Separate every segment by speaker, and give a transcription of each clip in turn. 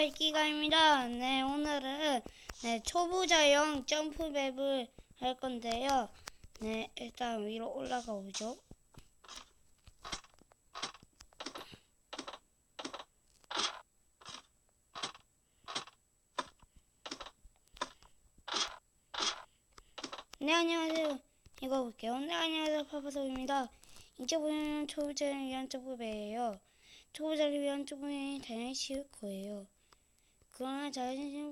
Speaker 1: 알기가입니다. 네, 오늘은 네, 초보자용 점프맵을 할 건데요. 네, 일단 위로 올라가 보죠. 네, 안녕하세요. 이거 볼게요. 네, 안녕하세요. 파파sob입니다. 이제 보면 초보자를 위한 점프맵이에요. 초보자를 위한 점프맵이 당연히 쉬울 거예요. 그러나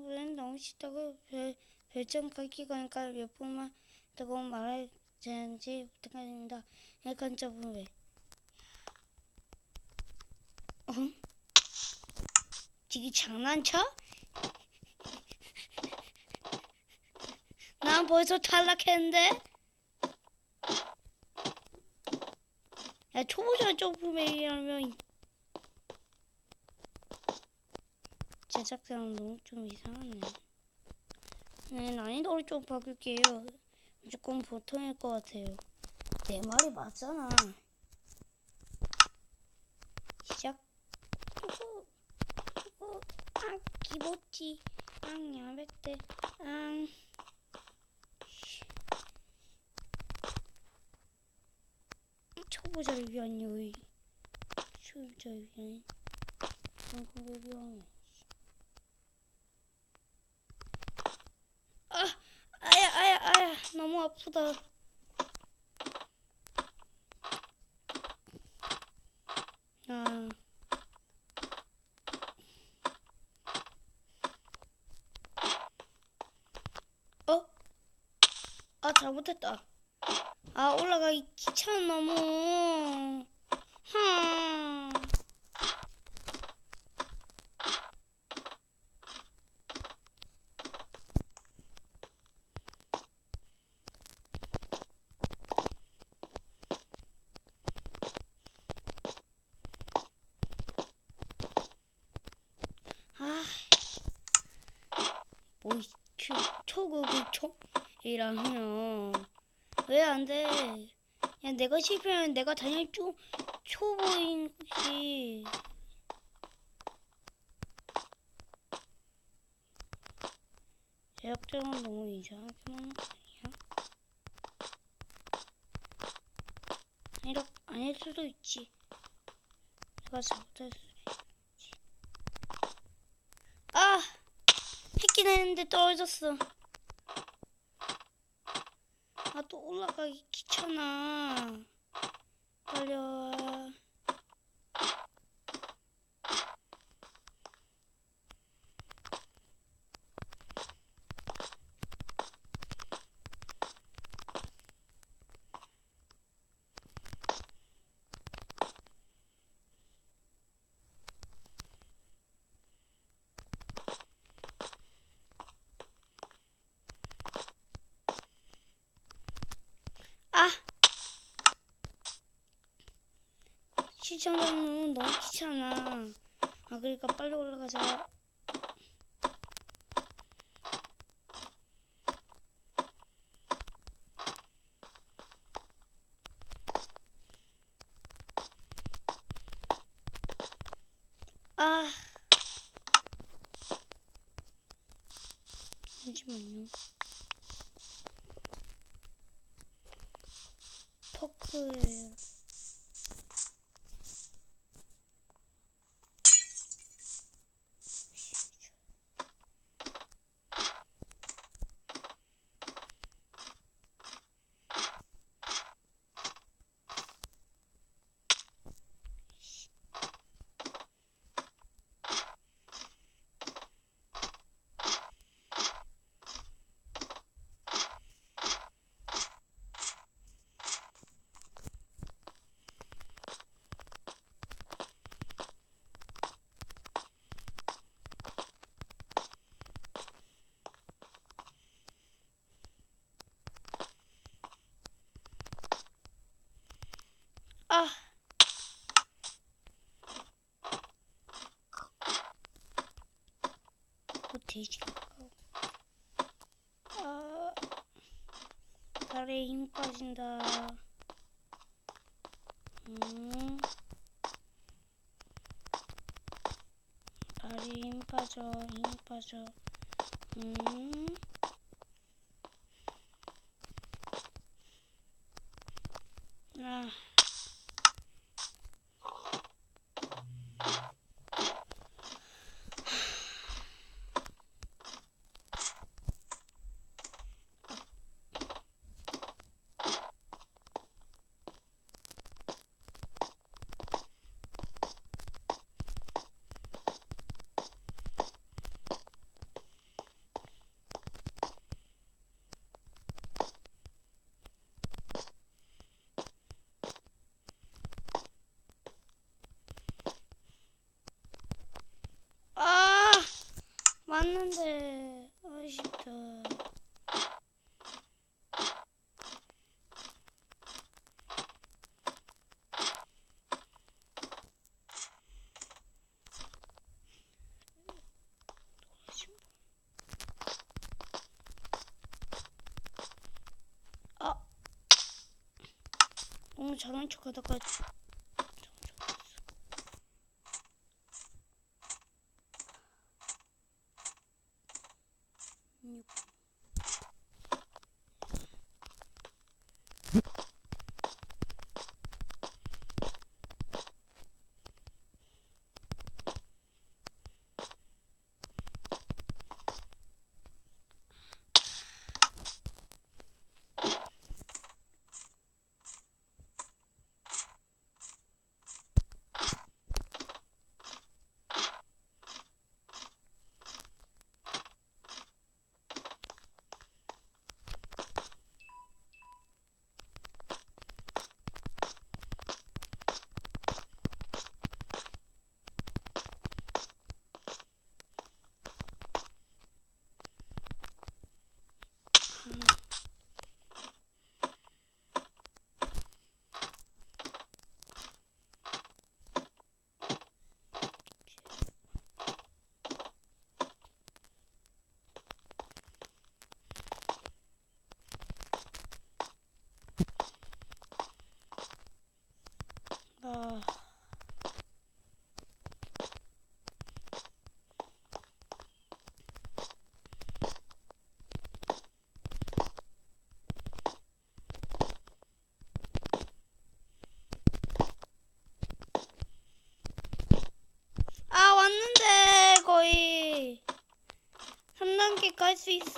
Speaker 1: 분은 너무 쉽다고 별, 별점 가기가니까 몇 분만 더고 말할 되는지 부탁드립니다. 약간 점프맵. 어? 지금 장난쳐? 난 벌써 탈락했는데? 야, 초보자 점프맵이라면 제작자랑 너무 좀 이상하네. 네, 난이도를 좀 바꿀게요. 무조건 보통일 것 같아요. 내 말이 맞잖아. 시작. 후후, 후후, 아, 기모찌, 앙, 야백대, 앙. 초보자를 위한 요리. 초보자를 위한 한국을 위한 아, 아야, 아야, 아야, 너무 아프다. 아, 어? 아, 잘못했다. 아, 올라가기 귀찮아, 너무. 하. 아, 뭐, 이 초, 초급이 총이라면 왜안 돼? 야, 내가 실패하면 내가 당연히 초, 초보인 거지. 제작자는 너무 이상하게 하는 거 아니야? 아니라, 아닐 수도 있지. 내가 잘못할 수도 있지. 아! 했긴 했는데 떨어졌어. 아, 또 올라가기 귀찮아. 빨리 와. 아! 시청자는 너무 귀찮아. 아, 그러니까 빨리 올라가자. 아. 잠시만요. 对. 아. 또 돼지가. 아. 다리에 힘 빠진다. 음. 다리 힘힘 빠져, 힘 빠져. 음. 아. 아! 맞는데. 아쉽다. 아! 너무 잘한 척 하다가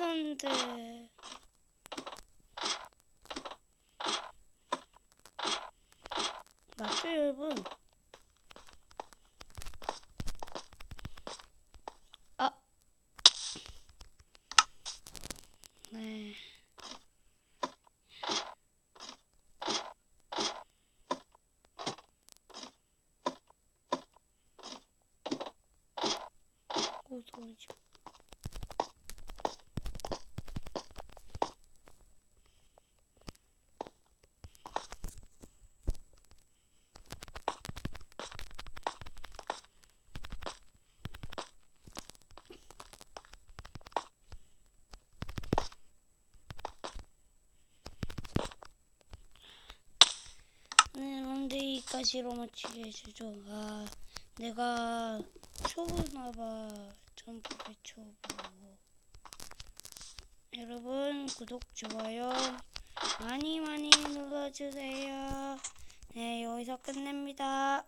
Speaker 1: 있었는데. 맞죠, 여러분? 아. 네. 고소하지. 4시로 맞추게 해주죠. 아, 내가 초보나봐. 전부 대초보. 여러분, 구독, 좋아요 많이 많이 눌러주세요. 네, 여기서 끝냅니다.